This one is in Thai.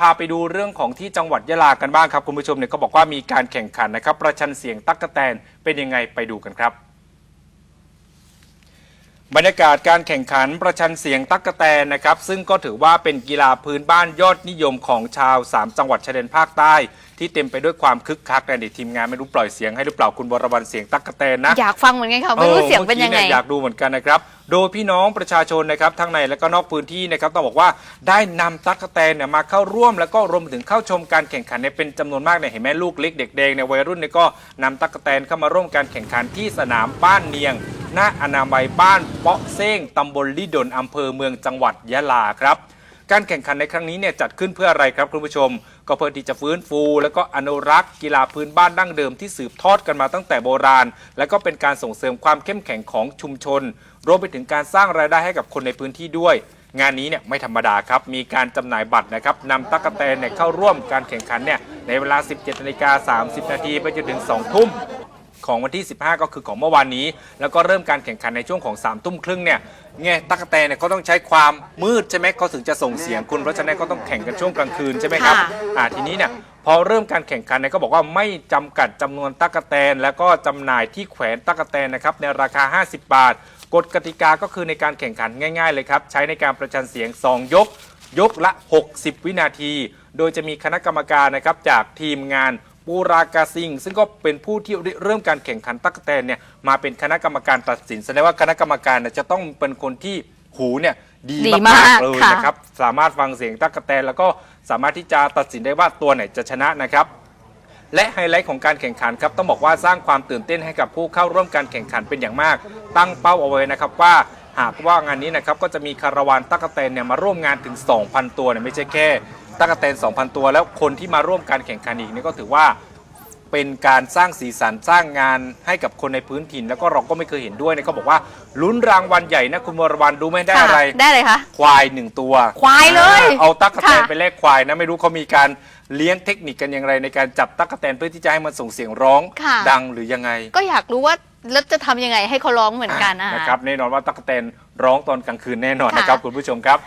พาไปดูเรื่องของที่จังหวัดยะลากันบ้างครับ คุณผู้ชมเนี่ยก็บอกว่ามีการแข่งขันนะครับ ประชันเสียงตั๊กแตนเป็นยังไงไปดูกันครับ บรรยากาศการแข่งขันประชันเสียงตั๊กแตนนะครับ ซึ่งก็ถือว่าเป็นกีฬาพื้นบ้านยอดนิยมของชาว 3 จังหวัดชายแดนภาคใต้ ที่เต็มไปด้วยความคึกคักในทีมงานไม่รู้ปล่อยเสียงให้หรือเปล่าคุณวรวรรณเสียงตั๊กแตนนะอยากฟังเหมือนกันค่ะไม่รู้เสียงเป็นยังไงออมื่อกี้อยากดูเหมือนกันนะครับ โดยพี่น้องประชาชนนะครับทั้งในและก็นอกพื้นที่นะครับต้องบอกว่าได้นำตั๊กแตนเนี่ยมาเข้าร่วม แล้วก็รวมถึงเข้าชมการแข่งขันเนี่ยเป็นจำนวนมากเนี่ยเห็นไหมลูกเล็กเด็กแดงในยวัยรุ่นเนี่ยก็นำตั๊กแตนเข้ามาร่วมการแข่งขันที่สนามบ้านเนียงหน้าอนามัยบ้านเปาะเซ้งตำบลลิดนอำเภอเมืองจังหวัดยะลาครับ การแข่งขันในครั้งนี้เนี่ยจัดขึ้นเพื่ออะไรครับคุณผู้ชม ก็เพื่อที่จะฟื้นฟู แล้วก็อนุรักษ์ กีฬาพื้นบ้านดั้งเดิมที่สืบทอดกันมาตั้งแต่โบราณ และก็เป็นการส่งเสริมความเข้มแข็งของชุมชน รวมไปถึงการสร้างรายได้ให้กับคนในพื้นที่ด้วย งานนี้เนี่ยไม่ธรรมดาครับ มีการจำหน่ายบัตรนะครับนำตั๊กแตนเนี่ยเข้าร่วมการแข่งขันเนี่ยในเวลา 17นาฬิกา30 นาทีไปจนถึง 2 ทุ่ม ของวันที่ 15 ก็คือของเมื่อวานนี้ แล้วก็เริ่มการแข่งขันในช่วงของ3ามทุ่มครึ่งเนี่ยไงตั๊กแตนเนี่ยเขาต้องใช้ความมืดใช่ไหมเขาถึงจะส่งเสียงคุณเพราะฉะนั้นก็ต้องแข่งกันช่วงกลางคืนใช่ไหมครับค่ะ อ่าทีนี้เนี่ยพอเริ่มการแข่งขันเนี่ยก็บอกว่าไม่จำกัดจำนวนตั๊กแตน แล้วก็จำหน่ายที่แขวนตั๊กแตนนะครับในราคา 50 บาท กฎกติกาก็คือในการแข่งขันง่าย ๆ เลยครับ ใช้ในการประชันเสียง 2 ยก ยกละ 60 วินาที โดยจะมีคณะกรรมการนะครับจากทีมงาน ปูรากาซิง ซึ่งก็เป็นผู้ที่เริ่มการแข่งขันตั๊กแตนเนี่ยมาเป็นคณะกรรมการตัดสินแสดงว่าคณะกรรมการเนี่ยจะต้องเป็นคนที่หูเนี่ยดีดีมามากกๆเลยค่ะ นะครับ สามารถฟังเสียงตั๊กแตนแล้วก็สามารถที่จะตัดสินได้ว่าตัวไหนจะชนะนะครับ และไฮไลท์ของการแข่งขันครับต้องบอกว่าสร้างความตื่นเต้นให้กับผู้เข้าร่วมการแข่งขันเป็นอย่างมาก ตั้งเป้าเอาไว้นะครับว่า หากว่างานนี้นะครับก็จะมีคาราวานตั๊กแตนเนี่ยมาร่วมงานถึง 2,000 ตัวเนี่ยไม่ใช่แค่ตั๊กแตน2,000 ตัว แล้วคนที่มาร่วมการแข่งขันอีกนี่ก็ถือว่า เป็นการสร้างสีสันสร้างงานให้กับคนในพื้นถิ่น แล้วก็เราก็ไม่เคยเห็นด้วยนะเขาบอกว่าลุ้นรางวัลใหญ่นะคุณวรวรรณดูไม่ได้ค่ะอะไร ได้เลยคะควายหนึ่งตัวควายเลยอ่าเอาตั๊กแตนค่ะ ไปแลกควายนะไม่รู้เขามีการเลี้ยงเทคนิคกันอย่างไร ในการจับตั๊กแตนเพื่อที่จะให้มันส่งเสียงร้องค่ะ ดังหรือยังไง ก็อยากรู้ว่าแล้วจะทำยังไงให้เขาร้องเหมือนกันนะคะนะครับแน่นอนว่าตั๊กแตนร้องตอนกลางคืนแน่นอนค่ะนะครับคุณผู้ชมครับ